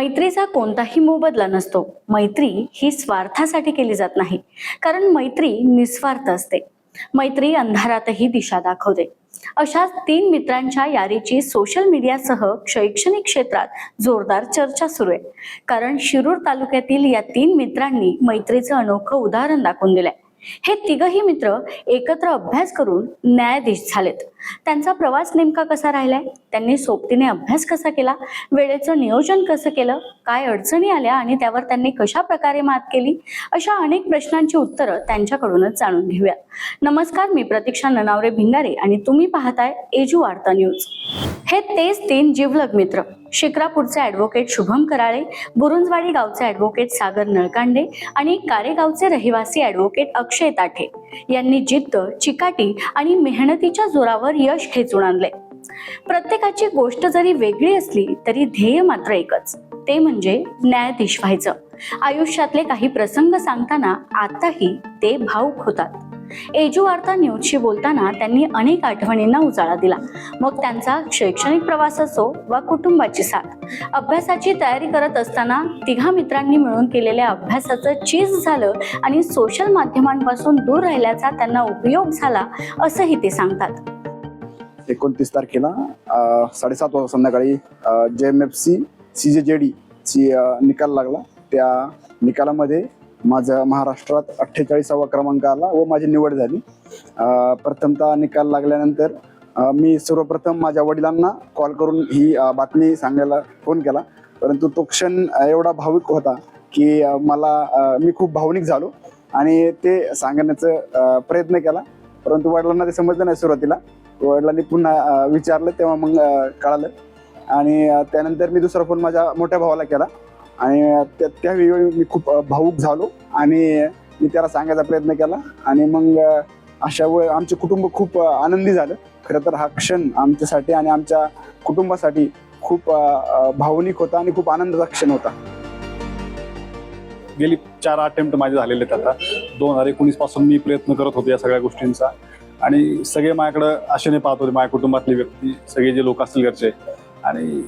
मैत्रीचा कोणताही मोबदला नसतो. मैत्री ही स्वार्थासाठी केली जात नाही. कारण मैत्री निस्वार्थ असते. मैत्री अंधारातही दिशा दाखवते. अशाच तीन मित्रांच्या यारीची सोशल मीडियासह शैक्षणिक क्षेत्रात जोरदार चर्चा सुरू आहे. कारण शिरूर तालुक्यातील या तीन मित्रांनी मैत्रीचं अनोखं उदाहरण दाखवून दिलंय. हे तिघही मित्र एकत्र अभ्यास करून न्यायाधीश झालेत. त्यांचा प्रवास नेमका कसा राहिलाय? त्यांनी सोबतीने अभ्यास कसा केला? वेळेचं नियोजन कसं केलं? काय अडचणी आल्या आणि त्यावर त्यांनी कशा प्रकारे मात केली? अशा अनेक प्रश्नांची उत्तरं त्यांच्याकडूनच जाणून घेऊया. नमस्कार मी प्रतीक्षा ननावरे भिंगारे आणि तुम्ही पाहताय एजू वार्ता न्यूज. हे तेच तीन जीवलग मित्र. शिक्रापूरचे ॲडव्होकेट शुभम कराळे बुरुंजवाडी गावचे ॲडव्होकेट सागर नळकांडे आणि कारेगावचे रहिवासी ॲडव्होकेट अक्षय ताठे यांनी जिद्द चिकाटी आणि मेहनतीच्या जोरावर यश खेचून आणले. प्रत्येकाची गोष्ट जरी वेगळी असली तरी ध्येय मात्र एकच. ते म्हणजे न्यायाधीश व्हायचं. आयुष्यातले काही प्रसंग सांगताना आताही ते भाऊक होतात. एजू वार्ता न्यूजशी बोलताना त्यांनी अनेक आठवणींना उजाळा दिला. मग त्यांचा शैक्षणिक प्रवास असो वा कुटुंबाची साथ अभ्यासाची तयारी करत असताना तिघा मित्रांनी मिळून केलेल्या अभ्यासाचं चीज झालं आणि सोशल माध्यमांपासून दूर राहिल्याचा त्यांना उपयोग झाला असंही ते सांगतात. एकोणतीस तारखेला साडेसात वाजता संध्याकाळी जे एम एफ सी सी जे जे डी ची निकाल लागला. त्या निकालामध्ये माझा महाराष्ट्रात अठ्ठेचाळीसावा क्रमांक आला व माझी निवड झाली. प्रथमतः निकाल लागल्यानंतर मी सर्वप्रथम माझ्या वडिलांना कॉल करून ही बातमी सांगायला फोन केला. परंतु तो क्षण एवढा भाविक होता की मला मी खूप भावनिक झालो आणि ते सांगण्याचा प्रयत्न केला. परंतु वडिलांना ते समजलं नाही सुरुवातीला. वडिलांनी पुन्हा विचारलं तेव्हा मग कळालं. आणि त्यानंतर मी दुसरा फोन माझ्या मोठ्या भावाला केला. आणि त्या त्यावेळी मी खूप भावूक झालो आणि मी त्याला सांगायचा प्रयत्न केला आणि मग अशा वेळ आमचे कुटुंब खूप आनंदी झालं. खरं तर हा क्षण आमच्यासाठी आणि आमच्या कुटुंबासाठी खूप भावनिक होता आणि खूप आनंदाचा क्षण होता. गेली चार अटेम्प्ट माझे झालेले आहेत आता. दोन हजार एकोणीसपासून मी प्रयत्न करत होते या सगळ्या गोष्टींचा. आणि सगळे माझ्याकडं आशेने पाहत होते माझ्या कुटुंबातले व्यक्ती सगळे जे लोक असतील घरचे. आणि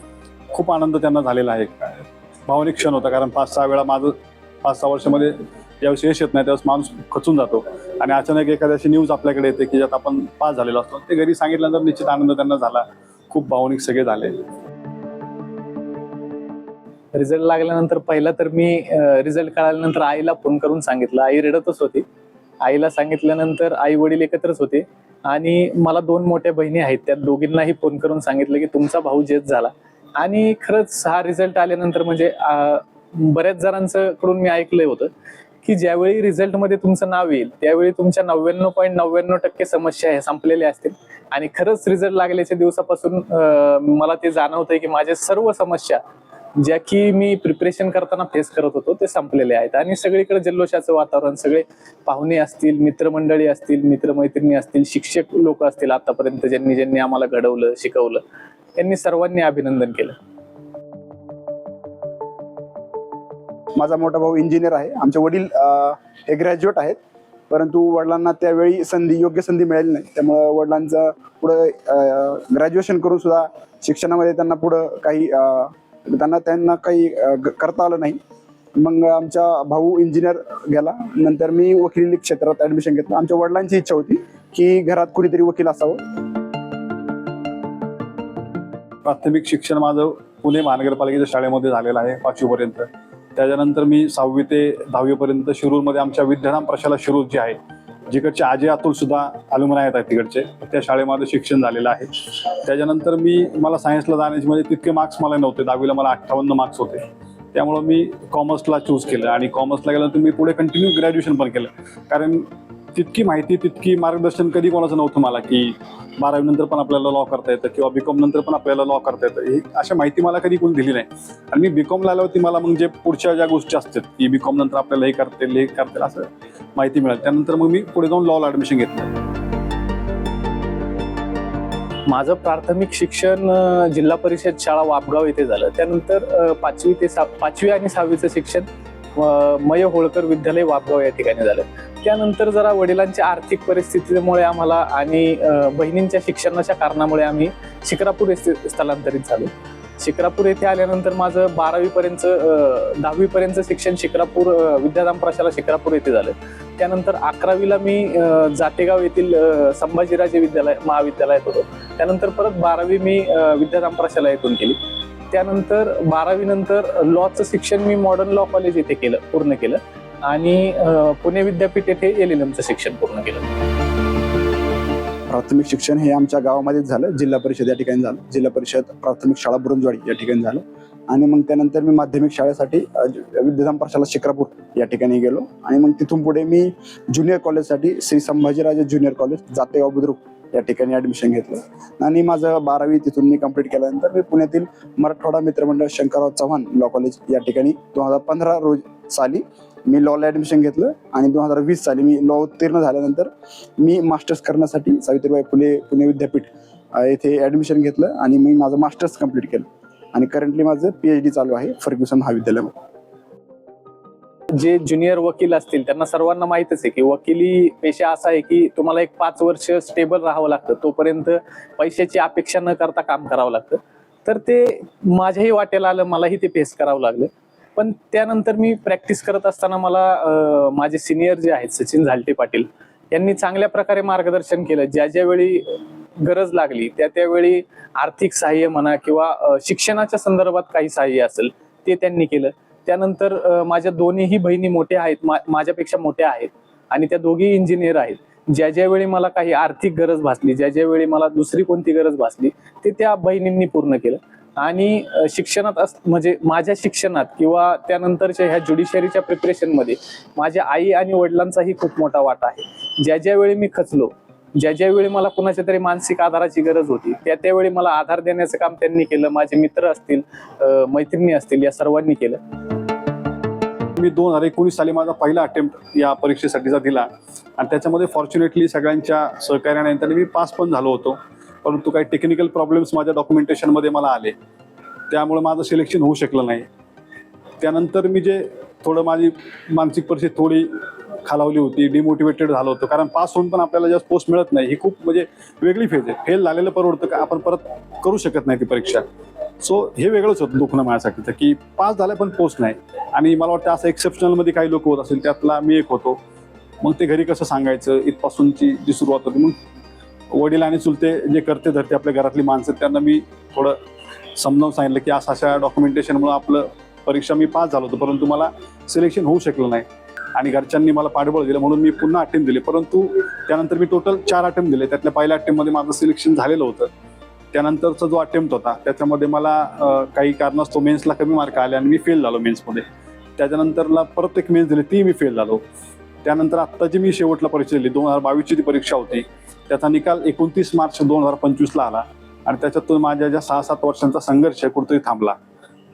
खूप आनंद त्यांना झालेला आहे. भावनिक क्षण होता कारण पाच सहा वेळा माझं पाच सहा वर्षामध्ये ज्यावेळेस यश येत नाही त्यावेळेस माणूस खचून जातो. आणि अचानक एखाद्या अशी न्यूज आपल्याकडे येते की ज्यात आपण पास झालेलो असतो. ते घरी सांगितल्यानंतर निश्चित आनंद त्यांना झाला. खूप भावनिक सगळे झाले. रिझल्ट लागल्यानंतर पहिला तर मी रिझल्ट कळाल्यानंतर आईला फोन करून सांगितलं. आई रडतच होती. आईला सांगितल्यानंतर आई वडील एकत्रच होते. आणि मला दोन मोठ्या बहिणी आहेत. त्या दोघींनाही फोन करून सांगितलं की तुमचा भाऊ जेत झाला. आणि खरंच हा रिझल्ट आल्यानंतर म्हणजे बऱ्याच जणांचं कडून मी ऐकलंय होतं की ज्यावेळी रिझल्टमध्ये तुमचं नाव येईल त्यावेळी तुमच्या नव्याण्णव पॉईंट नव्याण्णव टक्के समस्या हे संपलेल्या असतील. आणि खरंच रिझल्ट लागल्याच्या दिवसापासून मला ते जाणवतंय की माझ्या सर्व समस्या ज्या की मी प्रिपरेशन करताना फेस करत होतो ते संपलेले आहेत. आणि सगळीकडे जल्लोषाचं वातावरण सगळे पाहुणे असतील मित्रमंडळी असतील मित्रमैत्रिणी असतील शिक्षक लोक असतील आतापर्यंत ज्यांनी ज्यांनी आम्हाला घडवलं शिकवलं. त्यांनी सर्वांनी अभिनंदन केलं. माझा मोठा भाऊ इंजिनियर आहे. आमचे वडील हे ग्रॅज्युएट आहेत. परंतु वडिलांना त्यावेळी संधी योग्य संधी मिळाली नाही. त्यामुळं वडिलांचं पुढं ग्रॅज्युएशन करून सुद्धा शिक्षणामध्ये त्यांना पुढं काही त्यांना त्यांना काही करता आलं नाही. मग आमचा भाऊ इंजिनियर गेला. नंतर मी वकिली क्षेत्रात ऍडमिशन घेतलं. आमच्या वडिलांची इच्छा होती की घरात कुणीतरी वकील असावं. प्राथमिक शिक्षण माझं पुणे महानगरपालिकेच्या शाळेमध्ये झालेलं आहे पाचवीपर्यंत. त्याच्यानंतर मी सहावी ते दहावीपर्यंत शिरूरमध्ये आमच्या विद्याधाम प्रशाला शिरूर जे आहे जिकडचे आजे अतुल सुद्धा अलुमना येत आहेत तिकडचे त्या शाळेमध्ये शिक्षण झालेलं आहे. त्याच्यानंतर मी मला सायन्सला जाण्याचे म्हणजे तितके मार्क्स मला नव्हते दहावीला मला अठ्ठावन्न मार्क्स होते. त्यामुळं मी कॉमर्सला चूज केलं आणि कॉमर्सला गेल्यानंतर मी पुढे कंटिन्यू ग्रॅज्युएशन पण केलं. कारण तितकी माहिती तितकी मार्गदर्शन कधी कोणाचं नव्हतं मला की बारावी नंतर पण आपल्याला लॉ करता येतं किंवा बीकॉम नंतर पण आपल्याला लॉ करता येतं. ही अशा माहिती मला कधी कोणी दिली नाही. आणि मी बीकॉम आल्यावरती मला मग जे पुढच्या ज्या गोष्टी असतात की बीकॉम नंतर आपल्याला हे करता येईल हे करता येईल असं माहिती मिळाली. त्यानंतर मग मी पुढे जाऊन लॉला ॲडमिशन घेतलं. माझं प्राथमिक शिक्षण जिल्हा परिषद शाळा वापगाव येथे झालं. त्यानंतर पाचवी ते सा पाचवी आणि सहावीचं शिक्षण मय होळकर विद्यालय वापगाव या ठिकाणी झालं. त्यानंतर जरा वडिलांच्या आर्थिक परिस्थितीमुळे आम्हाला आणि बहिणींच्या शिक्षणाच्या कारणामुळे आम्ही शिक्रापूर येथे स्थलांतरित झालो. शिक्रापूर येथे आल्यानंतर माझं बारावीपर्यंत दहावीपर्यंत शिक्षण शिक्रापूर अ, विद्याधाम प्रशाला शिक्रापूर येथे झालं. त्यानंतर अकरावीला मी जातेगाव येथील संभाजीराजे विद्यालय महाविद्यालयात होतो. त्यानंतर परत बारावी मी अ, विद्याधाम प्रशाला येथून केली. त्यानंतर बारावी नंतर लॉचं शिक्षण मी मॉडर्न लॉ कॉलेज येथे केलं पूर्ण केलं. आणि पुणे विद्यापीठ येथे एल एल एमचं शिक्षण पूर्ण केलं. प्राथमिक शिक्षण हे आमच्या गावामध्येच झालं. जिल्हा परिषद या ठिकाणी झालं. जिल्हा परिषद प्राथमिक शाळा बुरंजवाडी या ठिकाणी झालं. आणि मग त्यानंतर मी माध्यमिक शाळेसाठी अ, विद्याधाम प्रशाला शिक्रापूर या ठिकाणी गेलो. आणि मग तिथून पुढे मी ज्युनियर कॉलेजसाठी श्री संभाजीराजे ज्युनियर कॉलेज जातेगाव बुद्रुक या ठिकाणी ऍडमिशन घेतलं. आणि माझं बारावी तिथून मी कंप्लीट केल्यानंतर मी पुण्यातील मराठवाडा मित्रमंडळ शंकरराव चव्हाण लॉ कॉलेज या ठिकाणी दोन हजार पंधरा रोज साली मी लॉला ऍडमिशन घेतलं आणि दोन हजार वीस साली मी लॉ उत्तीर्ण झाल्यानंतर मी मास्टर्स करण्यासाठी सावित्रीबाई फुले पुणे विद्यापीठ येथे ऍडमिशन घेतलं आणि मी माझं मास्टर्स कंप्लीट केलं. आणि करंटली माझं पीएच डी चालू आहे फर्ग्युसन महाविद्यालयामध्ये. जे ज्युनियर वकील असतील त्यांना सर्वांना माहितच आहे की वकिली पेशा असा आहे की तुम्हाला एक पाच वर्ष स्टेबल राहावं लागतं. तोपर्यंत पैशाची अपेक्षा न करता काम करावं लागतं. तर ते माझ्याही वाटेला आलं मलाही ते फेस करावं लागलं. पण त्यानंतर मी प्रॅक्टिस करत असताना मला माझे सिनियर जे आहेत सचिन झालटे पाटील यांनी चांगल्या प्रकारे मार्गदर्शन केलं. ज्या ज्या वेळी गरज लागली त्या त्यावेळी आर्थिक सहाय्य म्हणा किंवा शिक्षणाच्या संदर्भात काही सहाय्य असेल ते त्यांनी केलं. त्यानंतर माझ्या दोन्हीही बहिणी मोठ्या आहेत मा- माझ्यापेक्षा मोठ्या आहेत आणि त्या दोघी इंजिनियर आहेत. ज्या ज्या वेळी मला काही आर्थिक गरज भासली ज्या ज्या वेळी मला दुसरी कोणती गरज भासली ते त्या बहिणींनी पूर्ण केलं. आणि शिक्षणात अस म्हणजे माझ्या शिक्षणात किंवा त्यानंतरच्या ह्या ज्युडिशरीच्या प्रिपरेशनमध्ये माझ्या आई आणि वडिलांचाही खूप मोठा वाटा आहे. ज्या ज्या वेळी मी खचलो ज्या ज्यावेळी मला कुणाच्या तरी मानसिक आधाराची गरज होती त्या त्यावेळी मला आधार देण्याचं काम त्यांनी केलं माझे मित्र असतील मैत्रिणी असतील या सर्वांनी केलं. मी दोन हजार एकोणीस साली माझा पहिला अटेम्प्ट या परीक्षेसाठीचा दिला आणि त्याच्यामध्ये फॉर्च्युनेटली सगळ्यांच्या सहकार्याने मी पास पण झालो होतो परंतु काही टेक्निकल प्रॉब्लेम्स माझ्या डॉक्युमेंटेशनमध्ये मला आले. त्यामुळे माझं सिलेक्शन होऊ शकलं नाही. त्यानंतर मी जे थोडं माझी मानसिक परिस्थिती थोडी खालावली होती डिमोटिवेटेड झालो होतो. कारण पास होऊन पण आपल्याला जास्त पोस्ट मिळत नाही. ही खूप म्हणजे वेगळी फेज आहे. फेल झालेलं परवडतं का? आपण परत करू शकत नाही ती परीक्षा. सो हे वेगळंच होतं दुखणं माझ्यासाठी तर की पास झालं पण पोस्ट नाही. आणि मला वाटतं असं एक्सेप्शनलमध्ये काही लोक होत असेल त्यातला मी एक होतो. मग ते घरी कसं सांगायचं? इथपासूनची जी सुरुवात होती. मग वडील आणि चुलते जे करते धरते आपल्या घरातली माणसं त्यांना मी थोडं समजावून सांगितलं की असं अशा डॉक्युमेंटेशनमुळे आपलं परीक्षा मी पास झालो होतो. परंतु मला सिलेक्शन होऊ शकलं नाही. आणि घरच्यांनी मला पाठबळ दिलं म्हणून मी पुन्हा अटेम्प्ट दिले. परंतु त्यानंतर मी टोटल चार अटेम्प्ट दिले. त्यातल्या पहिल्या अटेम्प्टमध्ये माझं सिलेक्शन झालेलं होतं. त्यानंतरचा जो अटेम्प्ट होता त्याच्यामध्ये मला काही कारणास्तव मेन्सला कमी मार्क आले आणि मी फेल झालो मेन्समध्ये त्याच्यानंतरला परत एक मेन्स दिली ती मी फेल झालो. त्यानंतर आत्ता जी मी शेवटला परीक्षा दिली दोन हजार बावीसची ती परीक्षा होती त्याचा निकाल एकोणतीस मार्च दोन हजार पंचवीसला आला. आणि त्याच्यातून माझ्या ज्या सहा सात वर्षांचा संघर्ष आहे कुठेतरी थांबला.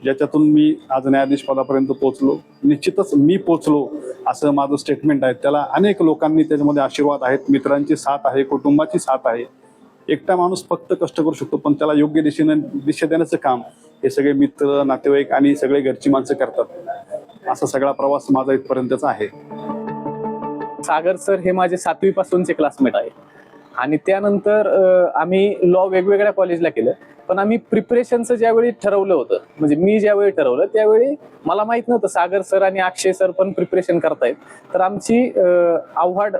ज्याच्यातून मी आज न्यायाधीश पदापर्यंत पोहोचलो. निश्चितच मी पोहोचलो असं माझं स्टेटमेंट आहे. त्याला अनेक लोकांनी त्याच्यामध्ये आशीर्वाद आहेत. मित्रांची साथ आहे कुटुंबाची साथ आहे. एकटा माणूस फक्त कष्ट करू शकतो पण त्याला योग्य दिशेने दिशा देण्याचं काम हे सगळे मित्र नातेवाईक आणि सगळे घरची माणसं करतात. असा सगळा प्रवास माझा इथपर्यंतचा आहे. सागर सर हे माझे सातवी पासूनचे क्लासमेट आहे आणि त्यानंतर आम्ही लॉ वेगवेगळ्या कॉलेजला केलं. पण आम्ही प्रिपरेशनचं ज्यावेळी ठरवलं होतं म्हणजे मी ज्यावेळी ठरवलं त्यावेळी मला माहीत नव्हतं सागर सर आणि अक्षय सर पण प्रिपरेशन करतायत. तर आमची आव्हाड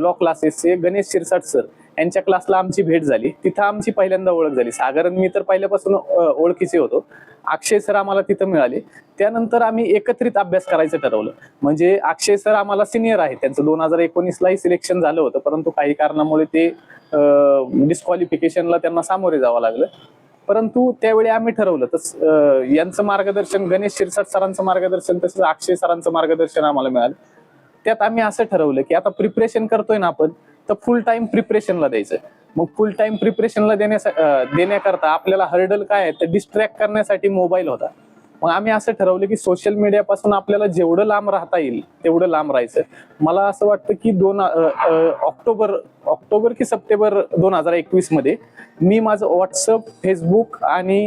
लॉ क्लासेसचे गणेश शिरसाट सर यांच्या क्लासला आमची भेट झाली. तिथं आमची पहिल्यांदा ओळख झाली. सागर आणि मी तर पहिल्यापासून ओळखीचे होतो. अक्षय सर आम्हाला तिथं मिळाले. त्यानंतर आम्ही एकत्रित अभ्यास करायचं ठरवलं. म्हणजे अक्षय सर आम्हाला सिनियर आहे त्यांचं दोन हजार एकोणीसलाही सिलेक्शन झालं होतं परंतु काही कारणामुळे ते डिस्क्वालिफिकेशनला त्यांना सामोरे जावं लागलं. परंतु त्यावेळी आम्ही ठरवलं तस यांचं मार्गदर्शन गणेश शिरसाट सरांचं मार्गदर्शन तसंच अक्षय सरांचं मार्गदर्शन आम्हाला मिळालं. त्यात आम्ही असं ठरवलं की आता प्रिपरेशन करतोय ना आपण तर फुल टाइम प्रिपरेशनला द्यायचं. मग फुल टाइम प्रिपरेशनला देण्यासा देण्याकरता आपल्याला हर्डल काय आहे तर डिस्ट्रॅक्ट करण्यासाठी मोबाईल होता. मग आम्ही असं ठरवलं की सोशल मीडियापासून आपल्याला जेवढं लांब राहता येईल तेवढं लांब राहायचं. मला असं वाटतं की दोन ऑक्टोबर ऑक्टोबर की सप्टेंबर दोन हजार एकवीसमध्ये मी माझं व्हॉट्सअप फेसबुक आणि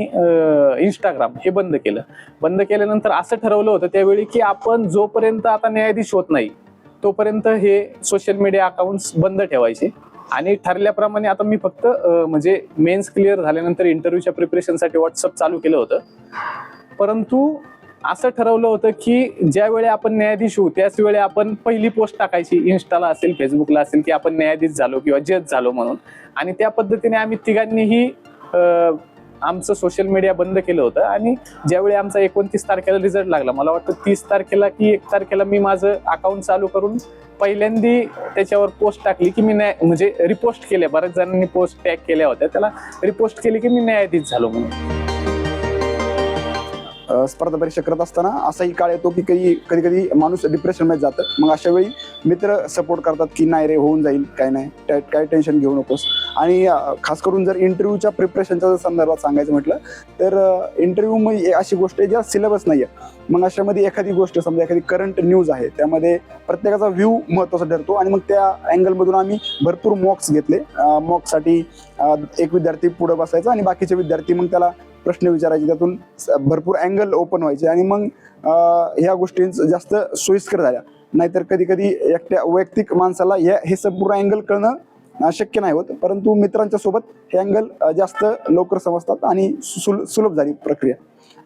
इंस्टाग्राम हे बंद केलं. बंद केल्यानंतर असं ठरवलं होतं त्यावेळी की आपण जोपर्यंत आता न्यायाधीश होत नाही तोपर्यंत हे सोशल मीडिया अकाउंट्स बंद ठेवायचे. आणि ठरल्याप्रमाणे आता मी फक्त म्हणजे मेन्स क्लिअर झाल्यानंतर इंटरव्ह्यूच्या प्रिपरेशनसाठी व्हॉट्सअप चालू केलं होतं. परंतु असं ठरवलं होतं की ज्यावेळी आपण न्यायाधीश होऊ त्याच वेळी आपण पहिली पोस्ट टाकायची इन्स्टाला असेल फेसबुकला असेल की आपण न्यायाधीश झालो किंवा जज झालो म्हणून. आणि त्या पद्धतीने आम्ही तिघांनीही आमचं सोशल मीडिया बंद केलं होतं. आणि ज्यावेळी आमचा एकोणतीस तारखेला रिझल्ट लागला मला वाटतं तीस तारखेला की एक तारखेला मी माझं अकाउंट चालू करून पहिल्यांदी त्याच्यावर पोस्ट टाकली की मी न्याय म्हणजे रिपोस्ट केल्या. बऱ्याच जणांनी पोस्ट टॅग केल्या होत्या. त्याला रिपोस्ट केली की मी न्यायाधीश झालो म्हणून. स्पर्धा परीक्षा करत असताना असाही काळ येतो की कधी कधी कधी माणूस डिप्रेशनमध्ये जातं. मग अशा वेळी मित्र सपोर्ट करतात की नाही रे होऊन जाईल काय नाही त्या- काय टेन्शन घेऊ नकोस. आणि खास करून जर इंटरव्ह्यूच्या प्रिपरेशनच्या संदर्भात सांगायचं म्हटलं तर इंटरव्ह्यू मध्ये अशी गोष्ट आहे ज्या सिलेबस नाही आहे मग अशामध्ये एखादी गोष्ट समजा एखादी करंट न्यूज आहे त्यामध्ये प्रत्येकाचा व्ह्यू महत्त्वाचा ठरतो आणि मग त्या अँगलमधून आम्ही भरपूर मॉक्स घेतले. मॉक्ससाठी एक विद्यार्थी पुढे बसायचा आणि बाकीचे विद्यार्थी मग त्याला प्रश्न विचारायचे त्यातून स- भरपूर अँगल ओपन व्हायचे आणि मग ह्या गोष्टींच जास्त सोयीस्कर झाल्या. नाहीतर कधी कधी एकट्या वैयक्तिक माणसाला या हे संपूर्ण अँगल कळणं शक्य नाही होत. परंतु मित्रांच्या सोबत हे अँगल जास्त लवकर समजतात आणि सुल सुलभ झाली प्रक्रिया.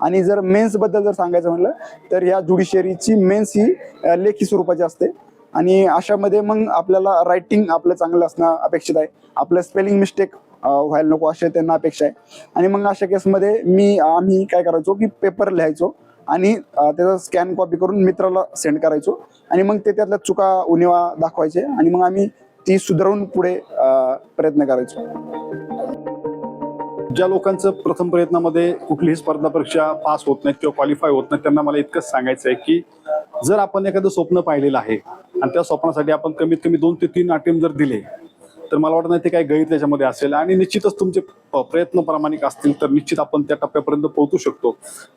आणि जर मेन्सबद्दल जर सांगायचं म्हणलं तर या ज्युडिशरीची मेन्स ही लेखी स्वरूपाची असते. आणि अशामध्ये मग आपल्याला रायटिंग आपलं चांगलं असणं अपेक्षित आहे. आपलं स्पेलिंग मिस्टेक व्हायला नको असे त्यांना अपेक्षा आहे. आणि मग अशा केसमध्ये मी आम्ही काय करायचो की पेपर लिहायचो आणि त्याचा स्कॅन कॉपी करून मित्राला सेंड करायचो. आणि मग ते त्यातल्या चुका उणिवा दाखवायचे आणि मग आम्ही ती सुधारून पुढे प्रयत्न करायचो. ज्या लोकांचं प्रथम प्रयत्नामध्ये कुठलीही स्पर्धा परीक्षा पास होत नाहीत किंवा क्वालिफाय होत नाहीत त्यांना मला इतकंच सांगायचं आहे की जर आपण एखादं स्वप्न पाहिलेलं आहे आणि त्या स्वप्नासाठी आपण कमीत कमी दोन ते तीन अटेम्प जर दिले तर मला वाटत नाही ते काही गैर त्याच्यामध्ये असेल. आणि निश्चितच तुमचे प्रयत्न प्रामाणिक असतील तर निश्चित आपण त्या टप्प्यापर्यंत पोहोचू शकतो.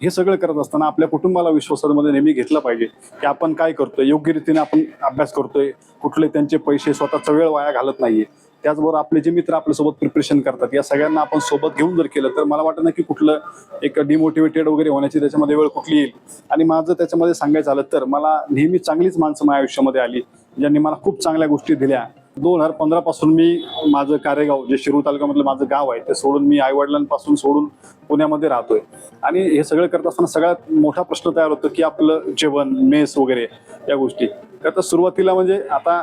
हे सगळं करत असताना आपल्या कुटुंबाला विश्वासामध्ये नेहमी घेतलं पाहिजे की आपण काय करतोय? योग्य रीतीने आपण अभ्यास करतोय. कुठले त्यांचे पैसे स्वतःचा वेळ वाया घालत नाहीये. त्याचबरोबर आपले जे मित्र आपल्यासोबत प्रिपरेशन करतात या सगळ्यांना आपण सोबत घेऊन जर केलं तर मला वाटत नाही की कुठलं एक डिमोटिवेटेड वगैरे होण्याची त्याच्यामध्ये वेळ कुठली येईल. आणि माझं त्याच्यामध्ये सांगायचं झालं तर मला नेहमी चांगलीच माणसं माझ्या आयुष्यामध्ये आली ज्यांनी मला खूप चांगल्या गोष्टी दिल्या. दोन हजार पंधरा पासून मी माझं कारेगाव जे शिरूर तालुक्यामधलं माझं गाव आहे ते सोडून मी आईवडिलांपासून सोडून पुण्यामध्ये राहतोय. आणि हे सगळं करत असताना सगळ्यात मोठा प्रश्न तयार होतो की आपलं जेवण मेस वगैरे या गोष्टी. तर सुरुवातीला म्हणजे आता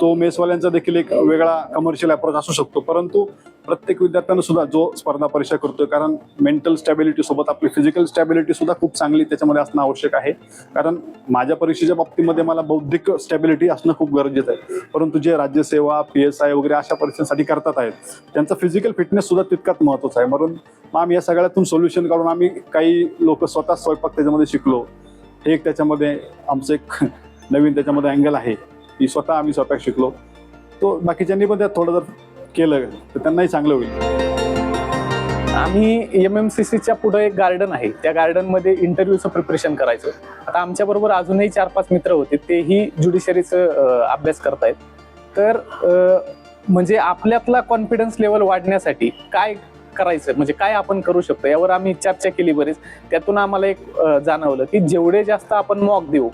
तो मेसवाल्यांचा देखील एक वेगळा कमर्शियल अप्रोच असू शकतो. परंतु प्रत्येक विद्यार्थ्यानं सुद्धा जो स्पर्धा परीक्षा करतोय कारण मेंटल स्टॅबिलिटी सोबत आपली फिजिकल स्टॅबिलिटी सुद्धा खूप चांगली त्याच्यामध्ये असणं आवश्यक आहे. कारण माझ्या परीक्षेच्या बाबतीमध्ये मला बौद्धिक स्टॅबिलिटी असणं खूप गरजेचं आहे. परंतु जे राज्यसेवा पी एस आय वगैरे अशा परीक्षांसाठी करतात आहेत त्यांचा फिजिकल फिटनेस सुद्धा तितकाच महत्त्वाचा आहे. म्हणून मग आम्ही या सगळ्यातून सोल्युशन काढून आम्ही काही लोक स्वतः स्वयंपाक त्याच्यामध्ये शिकलो. हे एक त्याच्यामध्ये आमचं एक नवीन त्याच्यामध्ये अँगल आहे. की स्वतः आम्ही स्वतः शिकलो. तो बाकीच्यांनी पण त्यात थोडं जर केलं तर त्यांनाही चांगलं होईल. आम्ही एम एम सी सीच्या पुढे एक गार्डन आहे. त्या गार्डनमध्ये इंटरव्ह्यूचं प्रिपरेशन करायचं. आता आमच्याबरोबर अजूनही चार पाच मित्र होते. तेही ज्युडिशरीचं अभ्यास करतायत. तर म्हणजे आपल्यातला कॉन्फिडन्स लेवल वाढण्यासाठी काय करायचं? म्हणजे काय आपण करू शकतो? यावर आम्ही चर्चा केली बरीच. त्यातून आम्हाला एक जाणवलं की जेवढे जास्त आपण मॉक देऊ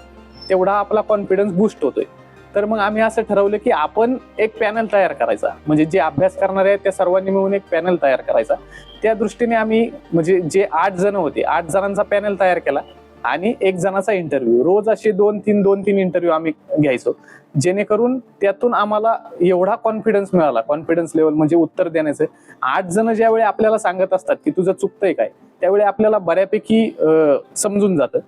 तेवढा आपला कॉन्फिडन्स बूस्ट होतोय. तर मग आम्ही असं ठरवलं की आपण एक पॅनल तयार करायचा. म्हणजे जे अभ्यास करणारे आहेत त्या सर्वांनी मिळून एक पॅनल तयार करायचा. त्या दृष्टीने आम्ही म्हणजे जे आठ जण होते आठ जणांचा पॅनल तयार केला आणि एक जणाचा इंटरव्ह्यू रोज असे दोन तीन दोन तीन इंटरव्ह्यू आम्ही घ्यायचो. जेणेकरून त्यातून आम्हाला एवढा कॉन्फिडन्स मिळाला. कॉन्फिडन्स लेवल म्हणजे उत्तर देण्याचं. आठ जण ज्यावेळी आपल्याला सांगत असतात की तुझं चुकतंय काय त्यावेळी आपल्याला बऱ्यापैकी समजून जातं.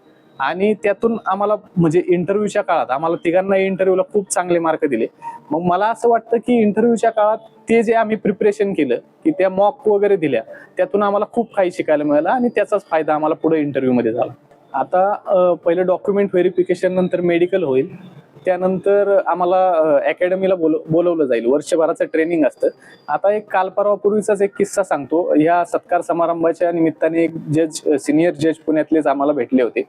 आणि त्यातून आम्हाला म्हणजे इंटरव्ह्यूच्या काळात आम्हाला तिघांना इंटरव्ह्यूला खूप चांगले मार्क दिले. मग मला असं वाटतं की इंटरव्ह्यूच्या काळात ते जे आम्ही प्रिपरेशन केलं की त्या मॉक वगैरे दिल्या त्यातून आम्हाला खूप काही शिकायला मिळालं आणि त्याचाच फायदा आम्हाला पुढे इंटरव्ह्यूमध्ये झाला. आता पहिले डॉक्युमेंट व्हेरिफिकेशन नंतर मेडिकल होईल. त्यानंतर आम्हाला अकॅडमीला बोल बोलवलं जाईल. वर्षभराचं ट्रेनिंग असतं. आता एक काल परवापूर्वीचाच एक किस्सा सांगतो. ह्या सत्कार समारंभाच्या निमित्ताने एक जज सिनियर जज पुण्यातलेच आम्हाला भेटले होते.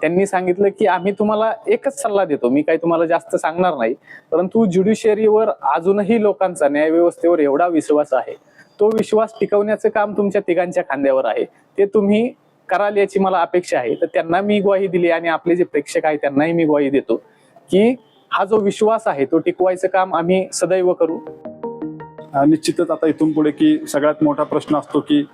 त्यांनी सांगितलं की आम्ही तुम्हाला एकच सल्ला देतो मी काही तुम्हाला जास्त सांगणार नाही परंतु ज्युडिशियरीवर अजूनही लोकांचा न्यायव्यवस्थेवर एवढा विश्वास आहे. तो विश्वास टिकवण्याचं काम तुमच्या तिघांच्या खांद्यावर आहे. ते तुम्ही कराल याची मला अपेक्षा आहे. तर त्यांना मी ग्वाही दिली आणि आपले जे प्रेक्षक आहे त्यांनाही मी ग्वाही देतो की हा जो विश्वास आहे तो टिकवायचं काम आम्ही सदैव करू. निश्चितच आता इथून पुढे की सगळ्यात मोठा प्रश्न असतो की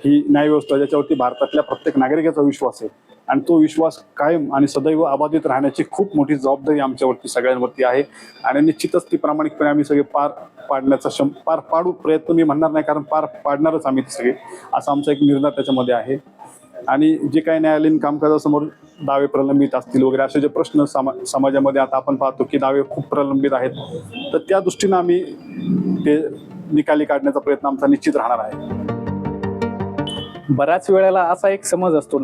ही न्यायव्यवस्था ज्याच्यावरती भारतातल्या प्रत्येक नागरिकाचा विश्वास आहे आणि तो विश्वास कायम आणि सदैव अबाधित राहण्याची खूप मोठी जबाबदारी आमच्यावरती सगळ्यांवरती आहे. आणि निश्चितच ती प्रामाणिकपणे आम्ही सगळे पार पाडण्याचा शं पार पाडू प्रयत्न मी म्हणणार नाही कारण पार पाडणारच आम्ही ते सगळे असा आमचा एक निर्णय त्याच्यामध्ये आहे. आणि जे काही न्यायालयीन कामकाजासमोर दावे प्रलंबित असतील वगैरे असे जे प्रश्न समा समाजामध्ये आता आपण पाहतो की दावे खूप प्रलंबित आहेत तर त्या दृष्टीनं आम्ही ते निकाली काढण्याचा प्रयत्न आमचा निश्चित राहणार आहे. बऱ्याच वेळेला असा एक समज असतो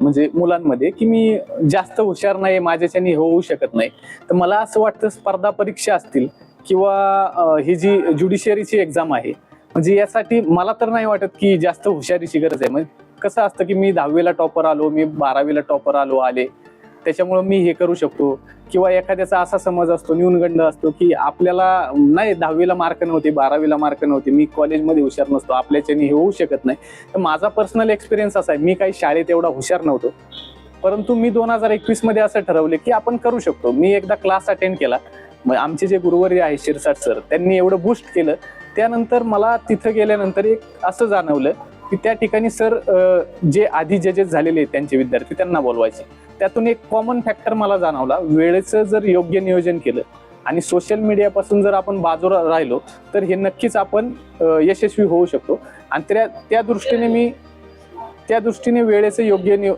म्हणजे मुलांमध्ये की मी जास्त हुशार नाही माझ्याच्याने होऊ शकत नाही. तर मला असं वाटतं स्पर्धा परीक्षा असतील किंवा ही जी ज्युडिशियरीची एक्झाम आहे म्हणजे यासाठी मला तर नाही वाटत की जास्त हुशारीची गरज आहे. म्हणजे कसं असतं की मी दहावीला टॉपर आलो मी बारावीला टॉपर आलो आले. त्याच्यामुळं मी हे करू शकतो. किंवा एखाद्याचा असा समज असतो न्यूनगंड असतो की आपल्याला नाही दहावीला मार्क नव्हते बारावीला मार्क नव्हते मी कॉलेजमध्ये हुशार नसतो आपल्याच्यानी हे होऊ शकत नाही. तर माझा पर्सनल एक्सपिरियन्स असा आहे मी काही शाळेत एवढा हुशार नव्हतो. परंतु मी दोन हजार एकवीसमध्ये असं ठरवले की आपण करू शकतो. मी एकदा क्लास अटेंड केला. मग आमचे जे गुरुवर्य आहे शिरसाट सर त्यांनी एवढं बूस्ट केलं. त्यानंतर मला तिथं गेल्यानंतर एक असं जाणवलं की त्या ठिकाणी सर जे आधी जजेस झालेले आहेत त्यांचे विद्यार्थी त्यांना बोलवायचे. त्यातून एक कॉमन फॅक्टर मला जाणवला. वेळेचं जर योग्य नियोजन केलं आणि सोशल मीडियापासून जर आपण बाजूला राहिलो तर हे नक्कीच आपण यशस्वी होऊ शकतो. आणि त्या त्या दृष्टीने मी त्या दृष्टीने वेळेचं योग्य नियो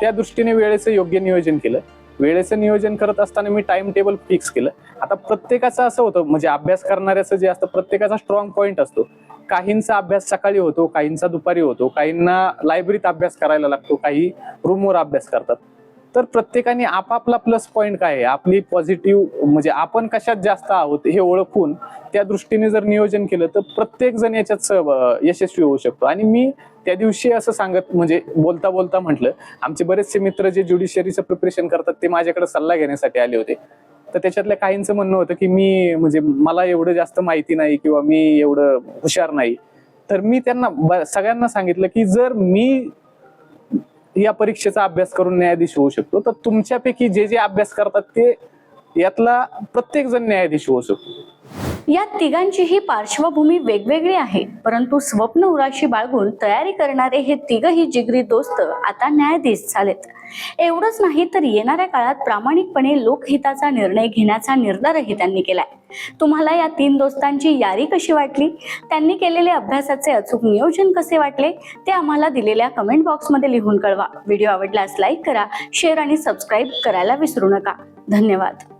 त्या दृष्टीने वेळेचं योग्य नियोजन केलं. वेळेचं नियोजन करत असताना मी टाइम टेबल फिक्स केलं. आता प्रत्येकाचं असं होतं म्हणजे अभ्यास करणाऱ्याचं जे असतं प्रत्येकाचा स्ट्रॉंग पॉईंट असतो. काहींचा अभ्यास सकाळी होतो काहींचा दुपारी होतो काहींना लायब्ररीत अभ्यास करायला लागतो काही रूमवर अभ्यास करतात. तर प्रत्येकाने आपापला प्लस पॉईंट काय आहे? आपली पॉझिटिव्ह म्हणजे आपण कशात जास्त आहोत हे ओळखून त्या दृष्टीने जर नियोजन केलं तर प्रत्येक जण याच्यात यशस्वी होऊ शकतो. आणि मी त्या दिवशी असं सांगत म्हणजे बोलता बोलता म्हटलं आमचे बरेचसे मित्र जे ज्युडिशरीचं प्रिपरेशन करतात ते माझ्याकडे सल्ला घेण्यासाठी आले होते. तर त्याच्यातल्या काहींचं म्हणणं होतं की मी म्हणजे मला एवढं जास्त माहिती नाही किंवा मी एवढं हुशार नाही. तर मी त्यांना ब- सगळ्यांना सांगितलं की जर मी या परीक्षेचा अभ्यास करून न्यायाधीश होऊ शकतो. तर तुमच्यापैकी जे जे अभ्यास करतात ते यातला प्रत्येक जण न्यायाधीश होऊ शकतो. या तिघांचीही पार्श्वभूमी वेगवेगळी आहे परंतु स्वप्न उराशी बाळगून तयारी करणारे हे तिघही जिगरी दोस्त आता न्यायाधीश झालेत. एवढंच नाही तर येणाऱ्या काळात प्रामाणिकपणे लोकहिताचा निर्णय घेण्याचा निर्धारही त्यांनी केलाय. तुम्हाला या तीन दोस्तांची यारी कशी वाटली? त्यांनी केलेले अभ्यासाचे अचूक नियोजन कसे वाटले? ते आम्हाला दिलेल्या कमेंट बॉक्समध्ये लिहून कळवा. व्हिडिओ आवडल्यास लाईक करा शेअर आणि सबस्क्राईब करायला विसरू नका. धन्यवाद.